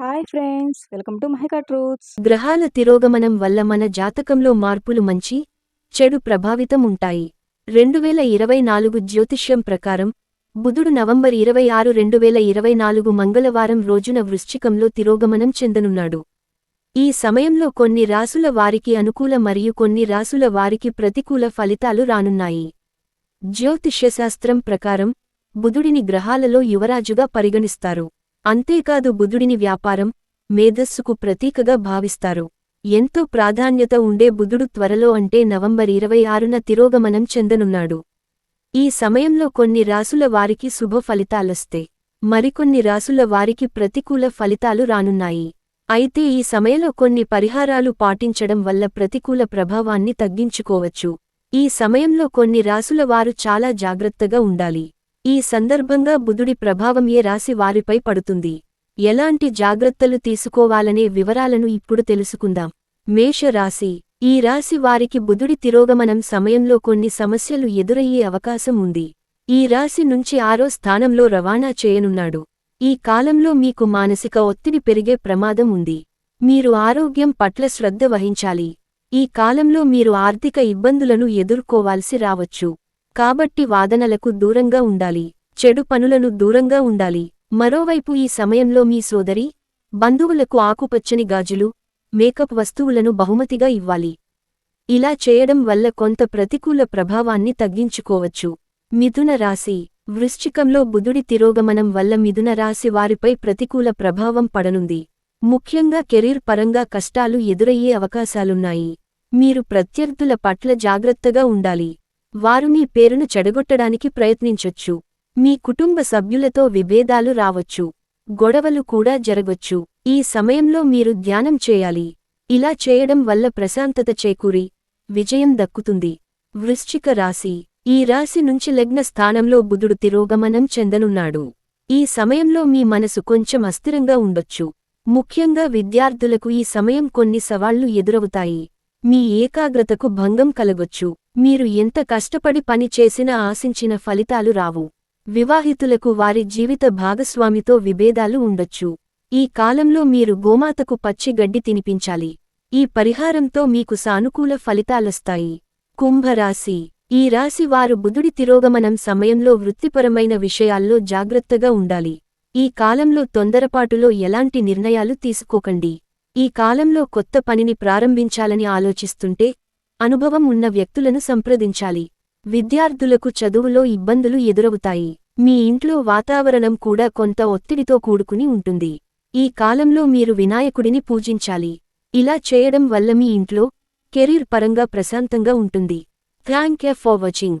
Hi friends welcome to Mahika truths. గ్రహాల తిరోగమనం వల్ల మన జాతకంలో మార్పులు మంచి చెడు ప్రభావితం ఉంటాయి. రెండు వేల ఇరవై నాలుగు జ్యోతిష్యం ప్రకారం బుధుడు నవంబర్ ఇరవై ఆరు రెండు వేల ఇరవై నాలుగు మంగళవారం రోజున వృశ్చికంలో తిరోగమనం చెందనున్నాడు. ఈ సమయంలో కొన్ని రాసుల వారికి అనుకూల మరియు కొన్ని రాసుల వారికి ప్రతికూల ఫలితాలు రానున్నాయి. జ్యోతిష్యశాస్త్రం ప్రకారం బుధుడిని గ్రహాలలో యువరాజుగా పరిగణిస్తారు. అంతేకాదు బుధుడిని వ్యాపారం మేధస్సుకు ప్రతీకగా భావిస్తారు. ఎంతో ప్రాధాన్యత ఉండే బుధుడు త్వరలో అంటే నవంబర్ ఇరవై ఆరున తిరోగమనం చెందనున్నాడు. ఈ సమయంలో కొన్ని రాసుల వారికి శుభ ఫలితాలొస్తే మరికొన్ని రాసుల వారికి ప్రతికూల ఫలితాలు రానున్నాయి. అయితే ఈ సమయంలో కొన్ని పరిహారాలు పాటించడం వల్ల ప్రతికూల ప్రభావాన్ని తగ్గించుకోవచ్చు. ఈ సమయంలో కొన్ని రాసుల వారు చాలా జాగ్రత్తగా ఉండాలి. ఈ సందర్భంగా బుధుడి ప్రభావం ఏ రాశి వారిపై పడుతుంది? ఎలాంటి జాగ్రత్తలు తీసుకోవాలనే వివరాలను ఇప్పుడు తెలుసుకుందాం. మేష రాశి. ఈ రాశి వారికి బుధుడి తిరోగమనం సమయంలో కొన్ని సమస్యలు ఎదురయ్యే అవకాశం ఉంది. ఈ రాశి నుంచి ఆరో స్థానంలో రవాణా చేయనున్నాడు. ఈ కాలంలో మీకు మానసిక ఒత్తిడి పెరిగే ప్రమాదం ఉంది. మీరు ఆరోగ్యం పట్ల శ్రద్ధ వహించాలి. ఈ కాలంలో మీరు ఆర్థిక ఇబ్బందులను ఎదుర్కోవాల్సి రావచ్చు. కాబట్టి వాదనలకు దూరంగా ఉండాలి చెడు పనులను దూరంగా ఉండాలి. మరోవైపు ఈ సమయంలో మీ సోదరి బంధువులకు ఆకుపచ్చని గాజులు మేకప్ వస్తువులను బహుమతిగా ఇవ్వాలి. ఇలా చేయడం వల్ల కొంత ప్రతికూల ప్రభావాన్ని తగ్గించుకోవచ్చు. మిథున రాశి వృశ్చికంలో బుధుడి తిరోగమనం వల్ల మిథున రాశి వారిపై ప్రతికూల ప్రభావం పడనుంది. ముఖ్యంగా కెరీర్ పరంగా కష్టాలు ఎదురయ్యే అవకాశాలున్నాయి. మీరు ప్రత్యర్థుల పట్ల జాగ్రత్తగా ఉండాలి. వారు మీ పేరును చెడగొట్టడానికి ప్రయత్నించొచ్చు. మీ కుటుంబ సభ్యులతో విభేదాలు రావచ్చు. గొడవలు కూడా జరగొచ్చు. ఈ సమయంలో మీరు ధ్యానం చేయాలి. ఇలా చేయడం వల్ల ప్రశాంతత చేకూరి. విజయం దక్కుతుంది. వృశ్చిక రాశి. ఈ రాశి నుంచి లగ్న స్థానంలో బుధుడు తిరోగమనం చెందనున్నాడు. ఈ సమయంలో మీ మనసు కొంచెం అస్థిరంగా ఉండొచ్చు. ముఖ్యంగా విద్యార్థులకు ఈ సమయం కొన్ని సవాళ్ళు ఎదురవుతాయి. మీ ఏకాగ్రతకు భంగం కలగొచ్చు. మీరు ఎంత కష్టపడి పని చేసినా ఆశించిన ఫలితాలు రావు. వివాహితులకు వారి జీవిత భాగస్వామితో విభేదాలు ఉండొచ్చు. ఈ కాలంలో మీరు గోమాతకు పచ్చి గడ్డి తినిపించాలి. ఈ పరిహారంతో మీకు సానుకూల ఫలితాలొస్తాయి. కుంభరాశి. ఈ రాశి వారు బుధుడి తిరోగమనం సమయంలో వృత్తిపరమైన విషయాల్లో జాగ్రత్తగా ఉండాలి. ఈ కాలంలో తొందరపాటులో ఎలాంటి నిర్ణయాలు తీసుకోకండి. ఈ కాలంలో కొత్త పనిని ప్రారంభించాలని ఆలోచిస్తుంటే అనుభవం ఉన్న వ్యక్తులను సంప్రదించాలి. విద్యార్థులకు చదువులో ఇబ్బందులు ఎదురవుతాయి. మీ ఇంట్లో వాతావరణం కూడా కొంత ఒత్తిడితో కూడుకుని ఉంటుంది. ఈ కాలంలో మీరు వినాయకుడిని పూజించాలి. ఇలా చేయడం వల్ల మీ ఇంట్లో కెరీర్ పరంగా ప్రశాంతంగా ఉంటుంది. Thank you for watching.